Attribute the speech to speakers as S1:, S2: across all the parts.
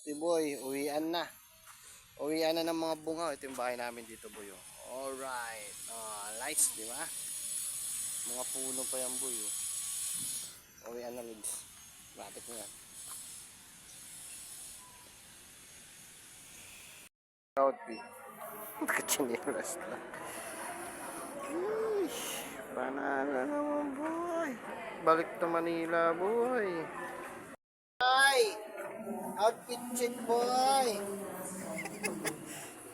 S1: Si Boy, uwian na. Uwian na ng mga bunga. Ito yung bahay namin dito, Boy. oh. Alright. Oh, lights, di ba? Mga puno pa yan, Boy. Oh. Uwian na, Lods. Bakit mo yan? Outfit. Nakachinelas lang. Uy, Banana naman, boy. Balik to Manila, boy. Ay! Outfit check, boy.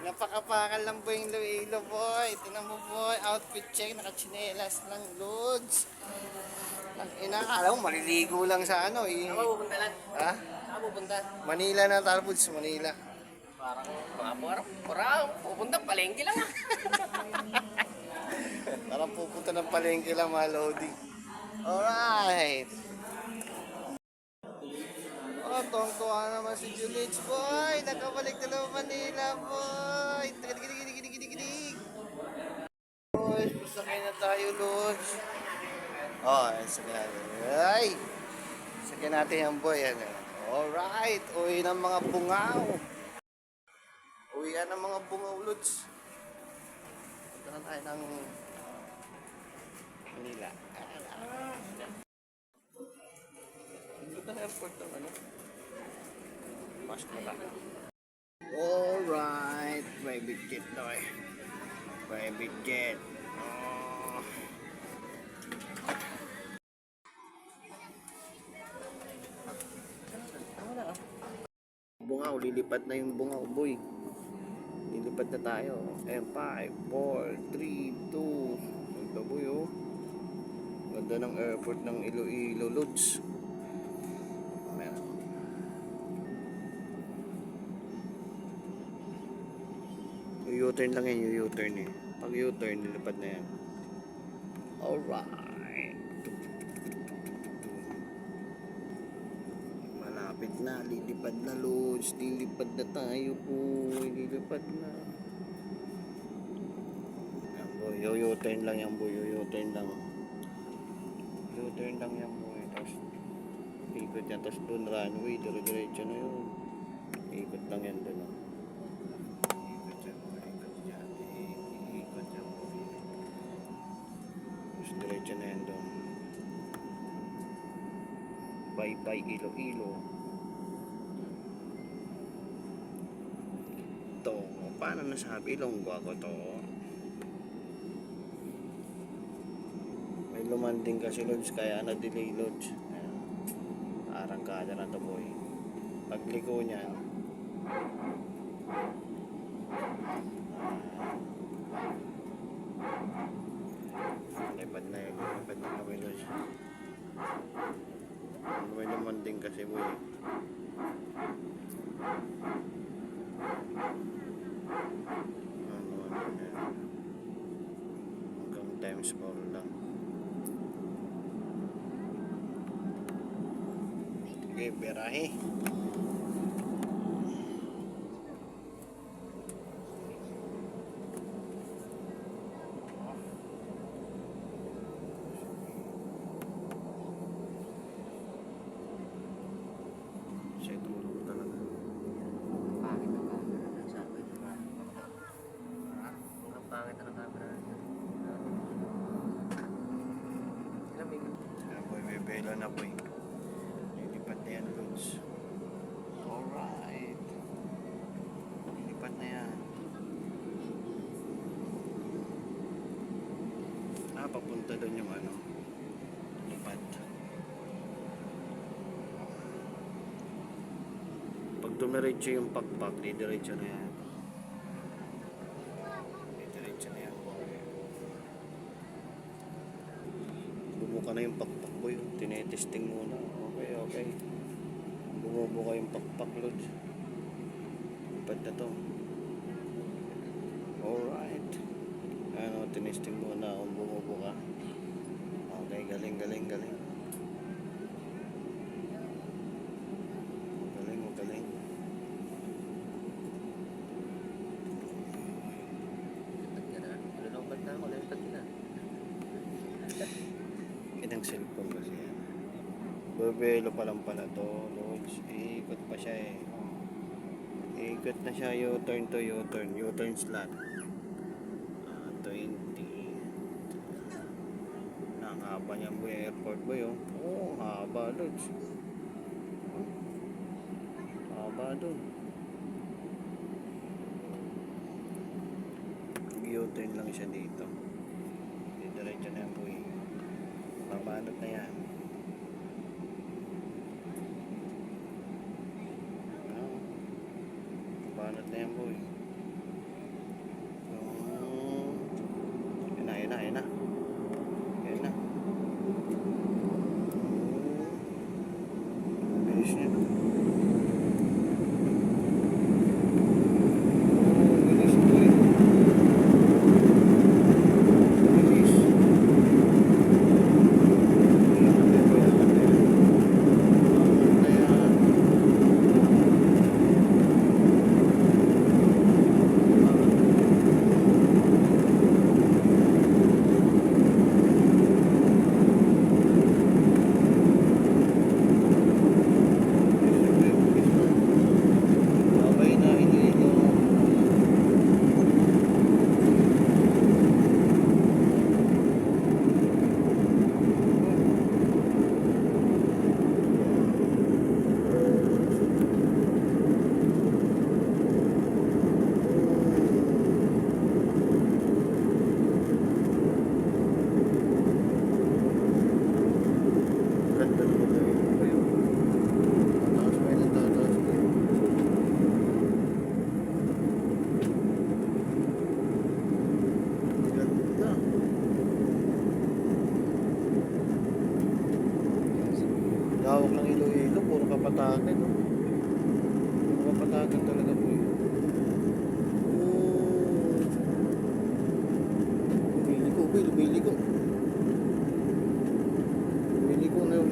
S1: Napakapakal lang po yung Iloilo, boy. Tinan mo, boy. Outfit check. Nakachinelas lang, loads. Ang ina, alam mo, maliligo lang sa ano, eh.
S2: Saan pupunta lang?
S1: Ha?
S2: Saan pupunta?
S1: Manila na, Talbods, Manila.
S2: Parang, mga parang, parang, pupunta palengke lang ah.
S1: Parang pupunta ng palengke lang mga loading. Alright. Oh, tuwang-tuwa naman si Julits, boy. Nakabalik na naman Manila, boy. Tigidig-gidig-gidig-gidig. Boy, pasakay na tayo, Lods. Oh, sakay natin. Ay! Sakay natin yan, boy. Ano? Alright. Uwi ng mga bungaw. Uwi ng mga bungaw, Lods. Punta na tayo ng Manila. Dito na airport ng ano? Mas mula. Alright. May big jet na. May big jet. Oh. Bungaw, lilipad na yung bungaw, boy. Lilipad na tayo. Ayan, 5, 4, 3, 2. Ganda boy, oh. Ganda ng airport ng Iloilo, Lods. Ayan. U-turn lang yan, yung U-turn eh. Pag U-turn, nilipad na yan. Alright. Malapit na, lilipad na Lods. Lilipad na tayo po. Lilipad na. Yan boy, yo turn lang yan boy, yo turn lang. Yo turn lang yan boy. Tapos ikot yan, tapos doon runway, dire-diretso na yun. Ikot lang yan doon. Oh. Ikot yan, boy, ikot yan. I- Ikot yan boy. Tapos diretso na yan doon. Bye-bye Iloilo. To, paano nasabi? Ilonggo ako to. May lumanding kasi Lods, kaya na-delay Lods. Ayan. Arangkada na to boy. Pagliko niyan, Lipad na yun, lipad na kami Lods. May lumanding kasi boy. Ano, ano, ano. Hanggang times 4 lang. Okay, berahe. Siya tulog talaga.
S2: Pangit na camera na sabi. Ang pangit na ng camera na. Ilang may
S1: Kaya boy, may bela na boy. Lilipat na yan, Lods. Alright. Lilipat na yan. Papunta doon yung ano. Lipad. Pag dumiretso yung pakpak, di diretso na yan. Di diretso na yan. Bumuka na yung pakpak boy. Tinetesting muna. Okay, okay. Bumubuka yung pakpak load. Lipad na to. Alright ano tinesting muna kung bumubuka. Okay galing galing galing. Galing mo galing. Inang cellphone kasi ah. yan bebelo pa lang pala to Lodge iikot pa siya eh. Iikot na siya. U-turn to U-turn. U-turn slot. Kanyamboy Airport Boy oh. Oh, haba Lods. Hmm? Haba doon. U-turn lang siya dito. Didiretso na yan boy. Babanot na yan. Hmm? Babanot na yan boy.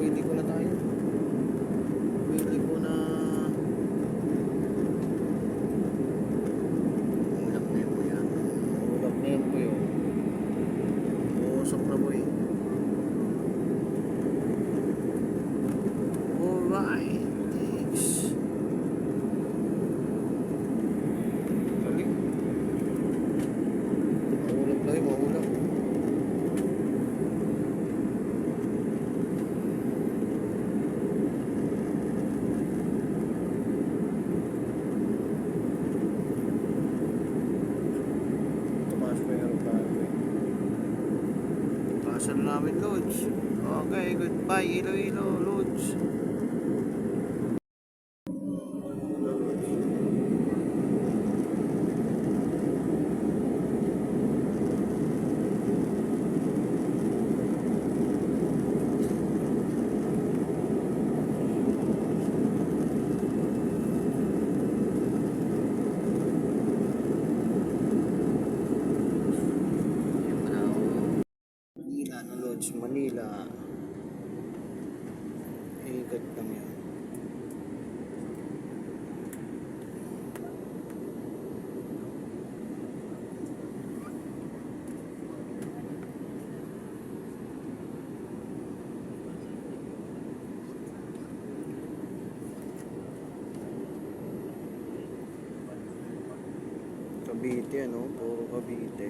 S1: Dito na tayo. towards Manila. Ikat lang yan Cavite ano, puro Cavite.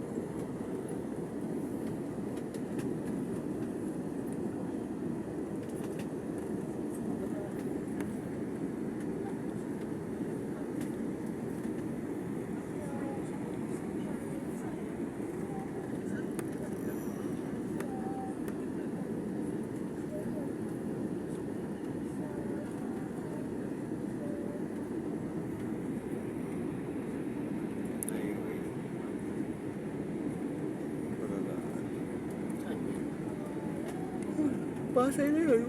S1: Pasay na yun.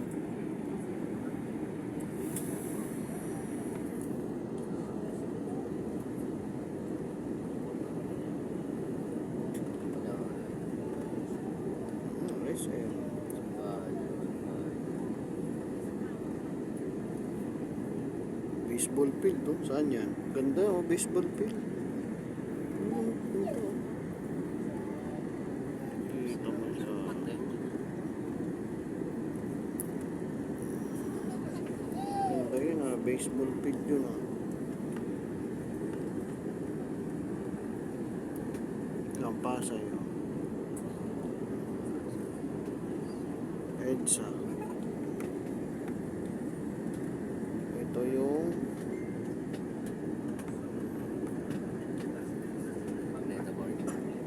S1: Baseball field to. Saan yan? Ganda oh, baseball field. Hmm, ganda oh. Dito mo sa... Ganda yun ah, baseball field yun ah. Lampasay oh. EDSA. Ito yung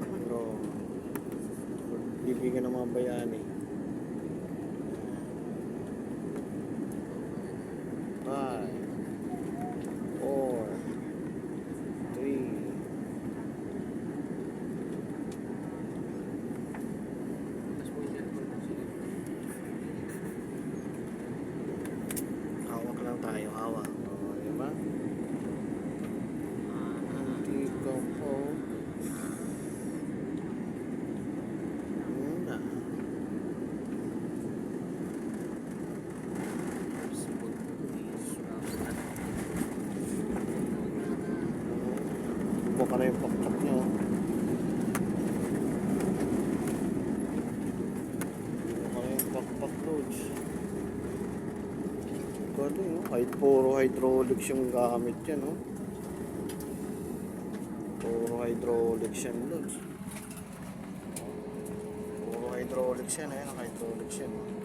S1: pero bibigyan ng mga bayani. Five, four, three, hawak lang tayo, hawak. O, di ba? Ikaw po. Muna. Buka na yung pakpak niyo. Buka na yung pakpak, Lods. Galing, no? Kahit puro hydraulics yung gamit yan, no? Puro hydraulics yan, Lods. Puro hydraulics yan, ayun, hydraulics yan. no?